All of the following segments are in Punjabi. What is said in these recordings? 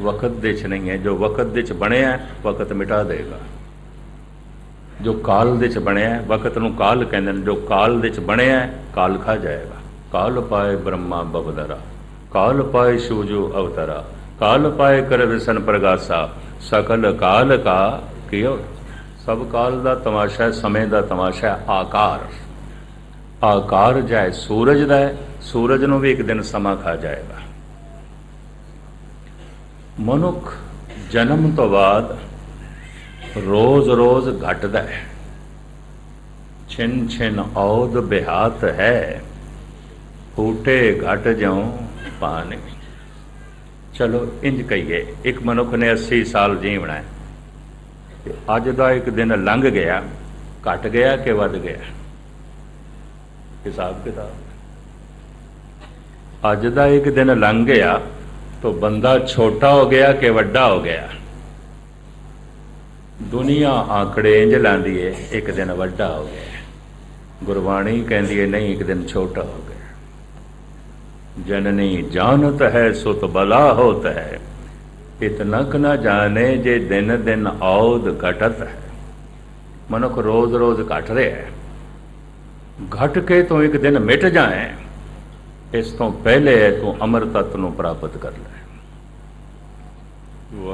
ਵਕਤ ਦੇ ਚ ਨਹੀਂ ਹੈ। ਜੋ ਵਕਤ ਦੇ ਚ ਬਣਿਆ ਵਕਤ ਮਿਟਾ ਦੇਗਾ। ਜੋ ਕਾਲ ਦੇ ਚ ਬਣਿਆ ਵਕਤ ਨੂੰ ਕਾਲ ਕਹਿੰਦੇ ਨੇ। ਜੋ ਕਾਲ ਦੇ ਚ ਬਣਿਆ ਕਾਲ ਖਾ ਜਾਏਗਾ। ਕਾਲ ਪਾਏ ਬ੍ਰਹਮਾ ਬਵਦਰਾ। ਕਾਲ ਪਾਏ ਸ਼ੂਜੋ ਅਵਤਰਾ। ਕਾਲ ਪਾਏ ਕਰ ਵਿਸਨ ਪ੍ਰਗਾਸਾ। ਸਕਲ ਕਾਲ ਕਾ ਕਿਉ ਸਭ ਕਾਲ ਦਾ ਤਮਾਸ਼ਾ ਹੈ, ਸਮੇਂ ਦਾ ਤਮਾਸ਼ਾ ਹੈ, ਆਕਾਰ। ਆਕਾਰ ਜਾਏ ਸੂਰਜ ਦਾ ਹੈ ਸੂਰਜ ਨੂੰ ਵੀ ਇੱਕ ਦਿਨ ਸਮਾਂ ਖਾ ਜਾਏਗਾ। ਮਨੁੱਖ ਜਨਮ ਤੋਂ ਬਾਅਦ ਰੋਜ਼-ਰੋਜ਼ ਘਟਦਾ ਹੈ। ਛਿਨ ਛਿਨ ਔਦ ਬਿਹਾਤ ਹੈ। ਫੂਟੇ ਘਟ ਜਾਉ ਪਾਣੀ ਚਲੋ ਇੰਜ ਕਹੀਏ, ਇੱਕ ਮਨੁੱਖ ਨੇ 80 ਸਾਲ ਜੀਵਣਾ ਹੈ। ਤੇ ਅੱਜ ਦਾ ਇੱਕ ਦਿਨ ਲੰਘ ਗਿਆ, ਘਟ ਗਿਆ ਕਿ ਵੱਧ ਗਿਆ? ਹਿਸਾਬ ਕਿਤਾਬ ਅੱਜ ਦਾ ਇੱਕ ਦਿਨ ਲੰਘ ਗਿਆ तो बंदा छोटा हो गया कि ਵੱਡਾ ਹੋ ਗਿਆ ਦੁਨੀਆ ਆਂਕੜੇ ਇੰਜ ਲਾਂਦੀ ਏ ਇੱਕ ਦਿਨ ਵੱਡਾ ਹੋ ਗਿਆ ਗੁਰਬਾਣੀ ਕਹਿੰਦੀ ਏ ਨਹੀਂ ਇੱਕ ਦਿਨ ਛੋਟਾ ਹੋ ਗਿਆ ਜਨਨੀ ਜਾਣਤ ਹੈ ਸੁਤ ਬਲਾ ਹੋਤ ਹੈ ਇਤਨਾ ਕ ਨਾ ਜਾਣੇ ਜੇ ਦਿਨ ਦਿਨ ਔਦ ਘਟਤ ਹੈ ਮਨੁੱਖ ਰੋਜ਼ ਰੋਜ਼ ਘਟ ਰਿਹਾ ਹੈ ਘਟ ਕੇ ਤੋਂ ਇੱਕ ਦਿਨ ਮਿਟ ਜਾਏ ਇਸ ਤੋਂ ਪਹਿਲੇ ਤੂੰ ਅਮਰ ਤਤ ਨੂੰ ਪ੍ਰਾਪਤ ਕਰ ਲੈ।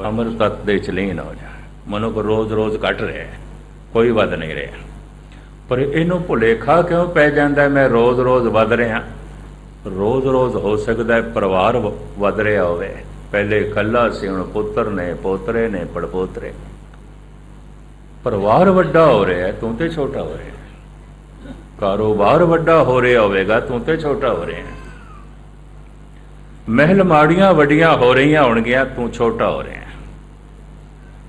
ਅਮਰ ਤਤ ਦੇ ਚ ਲੀਨ ਹੋ ਜਾ। ਮਨੁੱਖ ਰੋਜ਼ ਰੋਜ਼ ਘਟ ਰਿਹਾ ਹੈ, ਕੋਈ ਵੱਧ ਨਹੀਂ ਰਿਹਾ। ਪਰ ਇਹਨੂੰ ਭੁਲੇਖਾ ਕਿਉਂ ਪੈ ਜਾਂਦਾ ਹੈ, ਮੈਂ ਰੋਜ਼ ਰੋਜ਼ ਵੱਧ ਰਿਹਾ। ਰੋਜ਼ ਰੋਜ਼ ਹੋ ਸਕਦਾ ਹੈ ਪਰਿਵਾਰ ਵੱਧ ਰਿਹਾ ਹੋਵੇ। ਪਹਿਲੇ ਇਕੱਲਾ ਸੀ ਹੁਣ ਪੁੱਤਰ ਨੇ ਪੋਤਰੇ ਨੇ ਪੜਪੋਤਰੇ ਪਰਿਵਾਰ ਵੱਡਾ ਹੋ ਰਿਹਾ ਹੈ, ਤੂੰ ਤੇ ਛੋਟਾ ਹੋ ਰਿਹਾ ਹੈ। ਕਾਰੋਬਾਰ ਵੱਡਾ ਹੋ ਰਿਹਾ ਹੋਵੇਗਾ ਤੂੰ ਤੇ ਛੋਟਾ ਹੋ ਰਿਹਾ ਹੈ। ਮਹਿਲ ਮਾੜੀਆਂ ਵੱਡੀਆਂ ਹੋ ਰਹੀਆਂ ਹੋਣਗੀਆਂ ਤੂੰ ਛੋਟਾ ਹੋ ਰਿਹਾ।